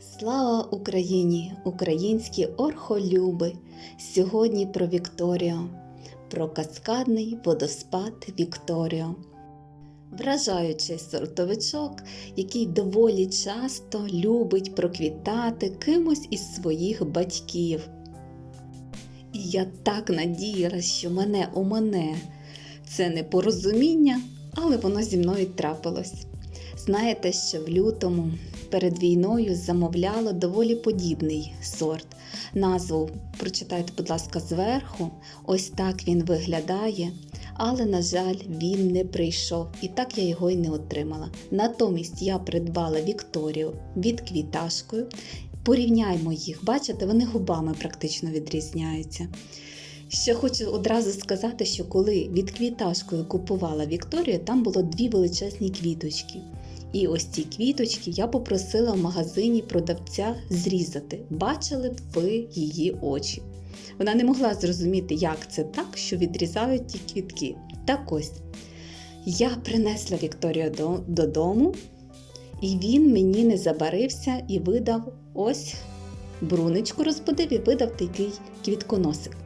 Слава Україні! Українські орхолюби! Сьогодні про Вікторіо, про каскадний водоспад Вікторіо. Вражаючий сортовичок, який доволі часто любить проквітати кимось із своїх батьків. І я так надіялась, що мене у мене це непорозуміння, але воно зі мною трапилось. Знаєте, що в лютому перед війною замовляла доволі подібний сорт. Назву прочитайте, будь ласка, зверху. Ось так він виглядає. Але, на жаль, він не прийшов, і так я його й не отримала. Натомість я придбала Вікторію від квіташкою. Порівняймо їх, бачите, вони губами практично відрізняються. Ще хочу одразу сказати, що коли від квіташкою купувала Вікторію, там було дві величезні квіточки. І ось ці квіточки я попросила в магазині продавця зрізати. Бачили б ви її очі. Вона не могла зрозуміти, як це так, що відрізають ті квітки. Так ось я принесла Вікторію додому, і він мені не забарився і видав ось бруничку розбудив і видав такий квітконосик.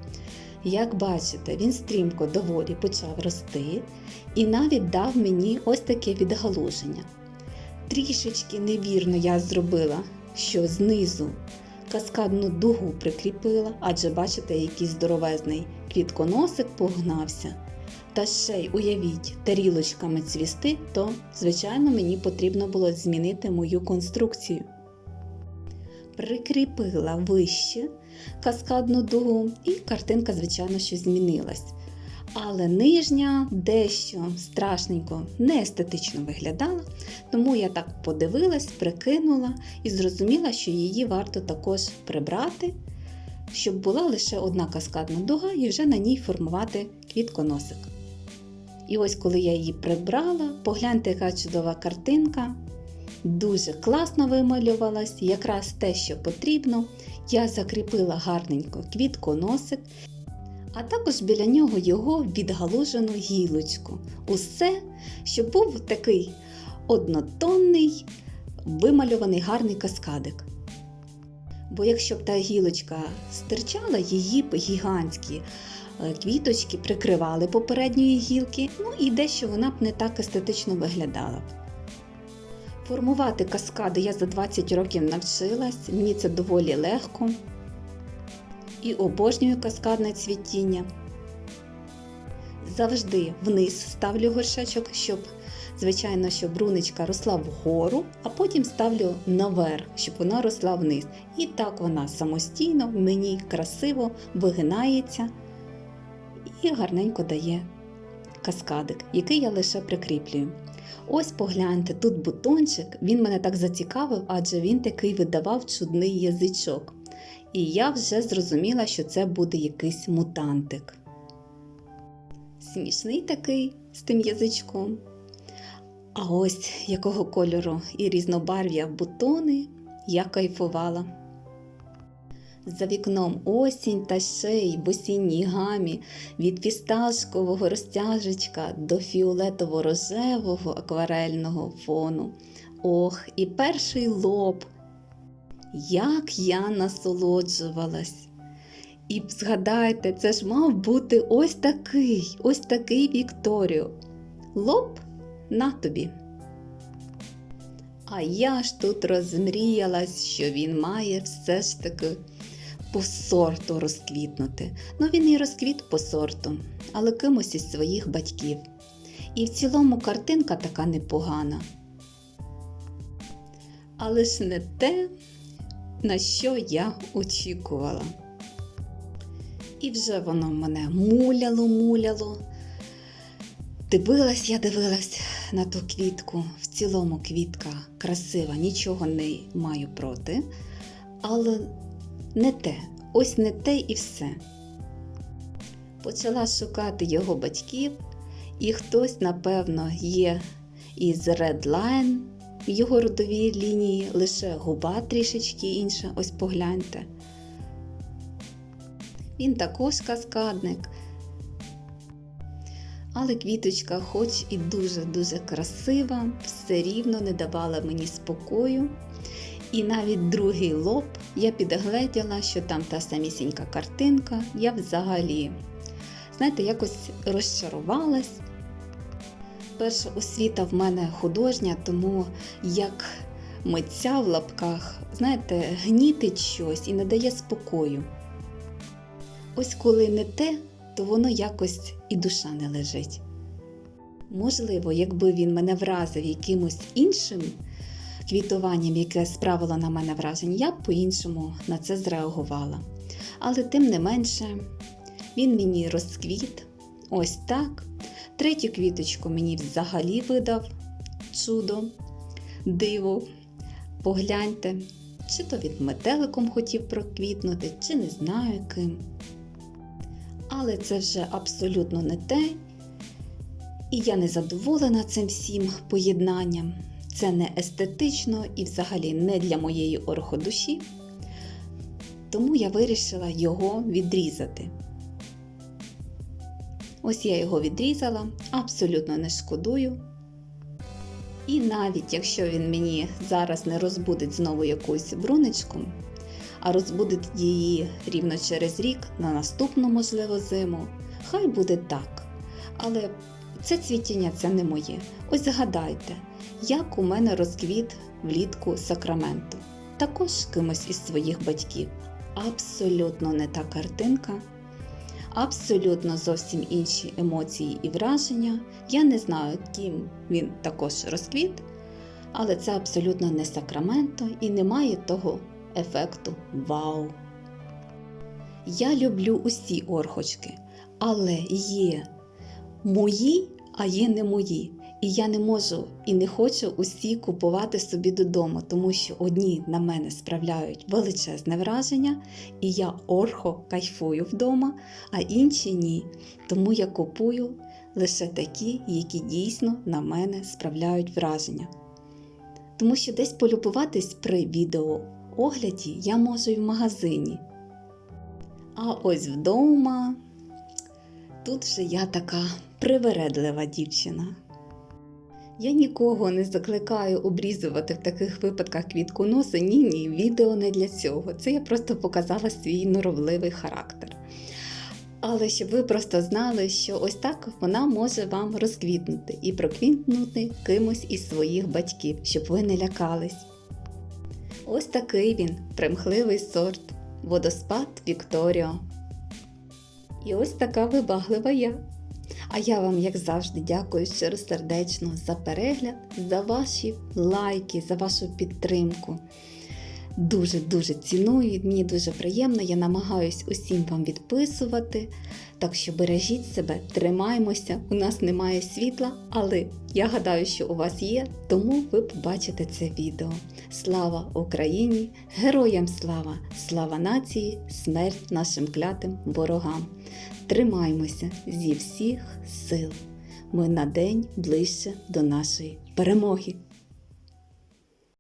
Як бачите, він стрімко доволі почав рости і навіть дав мені ось таке відгалуження. Трішечки невірно я зробила, що знизу каскадну дугу прикріпила, адже бачите, який здоровезний квітконосик погнався. Та ще й уявіть, тарілочками цвісти, то, звичайно, мені потрібно було змінити мою конструкцію. Прикріпила вище каскадну дугу, і картинка, звичайно, що змінилась. Але нижня дещо страшненько неестетично виглядала, тому я так подивилась, прикинула і зрозуміла, що її варто також прибрати, щоб була лише одна каскадна дуга і вже на ній формувати квітконосик. І ось коли я її прибрала, погляньте, яка чудова картинка. Дуже класно вималювалась, якраз те, що потрібно. Я закріпила гарненько квітконосик, а також біля нього його відгалужену гілочку. Усе, щоб був такий однотонний, вимальований гарний каскадик. Бо якщо б та гілочка стирчала, її б гігантські е, квіточки прикривали попередньої гілки, ну і дещо вона б не так естетично виглядала. Формувати каскади я за 20 років навчилась, мені це доволі легко. І обожнюю каскадне цвітіння. Завжди вниз ставлю горшечок, щоб, звичайно, щоб бруничка росла вгору, а потім ставлю наверх, щоб вона росла вниз. І так вона самостійно мені красиво вигинається і гарненько дає каскадик, який я лише прикріплюю. Ось погляньте, тут бутончик, він мене так зацікавив, адже він такий видавав чудний язичок. І я вже зрозуміла, що це буде якийсь мутантик. Смішний такий з тим язичком. А ось якого кольору і різнобарв'я бутони я кайфувала. За вікном осінь та ще й в осінній гамі від фісташкового розтяжечка до фіолетово-рожевого акварельного фону. Ох, і перший лоб. Як я насолоджувалась. І згадайте, це ж мав бути ось такий, ось такий Вікторіо. Лоб на тобі. А я ж тут розмріялась, що він має все ж таки по сорту розквітнути. Ну він і розквіт по сорту, але кимось із своїх батьків. І в цілому картинка така непогана. Але ж не те, на що я очікувала. І вже воно мене муляло, муляло. Дивилась, я дивилась на ту квітку. В цілому квітка красива, нічого не маю проти. Але не те, ось не те і все. Почала шукати його батьків, і хтось, напевно, є із Red Line в його родовій лінії, лише губа трішечки інша, ось погляньте. Він також каскадник. Але квіточка, хоч і дуже-дуже красива, все рівно не давала мені спокою. І навіть другий лоб я підгледіла, що там та самісінька картинка. Я взагалі, знаєте, якось розчарувалась. Перша освіта в мене художня, тому як митця в лапках, знаєте, гнітить щось і не дає спокою. Ось коли не те, то воно якось і душа не лежить. Можливо, якби він мене вразив якимось іншим квітуванням, яке справило на мене враження, я б по-іншому на це зреагувала. Але тим не менше, він мені розквіт. Ось так. Третю квіточку мені взагалі видав чудо, диво. Погляньте, чи то від метеликом хотів проквітнути, чи не знаю ким. Але це вже абсолютно не те. І я не задоволена цим всім поєднанням. Це не естетично і взагалі не для моєї орходуші. Тому я вирішила його відрізати. Ось я його відрізала, абсолютно не шкодую. І навіть якщо він мені зараз не розбудить знову якусь брунечку, а розбудить її рівно через рік на наступну, можливо, зиму, хай буде так. Але це цвітіння це не моє. Ось згадайте, як у мене розквіт влітку сакраменту, також кимось із своїх батьків. Абсолютно не та картинка, абсолютно зовсім інші емоції і враження. Я не знаю, ким він також розквіт, але це абсолютно не сакраменто і не має того ефекту вау. Я люблю усі орхочки, але є мої, а є не мої. І я не можу і не хочу усі купувати собі додому, тому що одні на мене справляють величезне враження, і я орхо кайфую вдома, а інші ні. Тому я купую лише такі, які дійсно на мене справляють враження. Тому що десь полюбуватись при відеоогляді я можу і в магазині. А ось вдома тут вже я така привередлива дівчина. Я нікого не закликаю обрізувати в таких випадках квітку носа. Ні, ні, відео не для цього. Це я просто показала свій норовливий характер. Але щоб ви просто знали, що ось так вона може вам розквітнути і проквітнути кимось із своїх батьків, щоб ви не лякались. Ось такий він примхливий сорт водоспад Вікторіо. І ось така вибаглива я. А я вам, як завжди, дякую щиро сердечно за перегляд, за ваші лайки, за вашу підтримку. Дуже-дуже ціную, мені дуже приємно, я намагаюсь усім вам відписувати. Так що бережіть себе, тримаймося, у нас немає світла, але я гадаю, що у вас є, тому ви побачите це відео. Слава Україні! Героям слава! Слава нації, смерть нашим клятим ворогам! Тримаймося зі всіх сил. Ми на день ближче до нашої перемоги.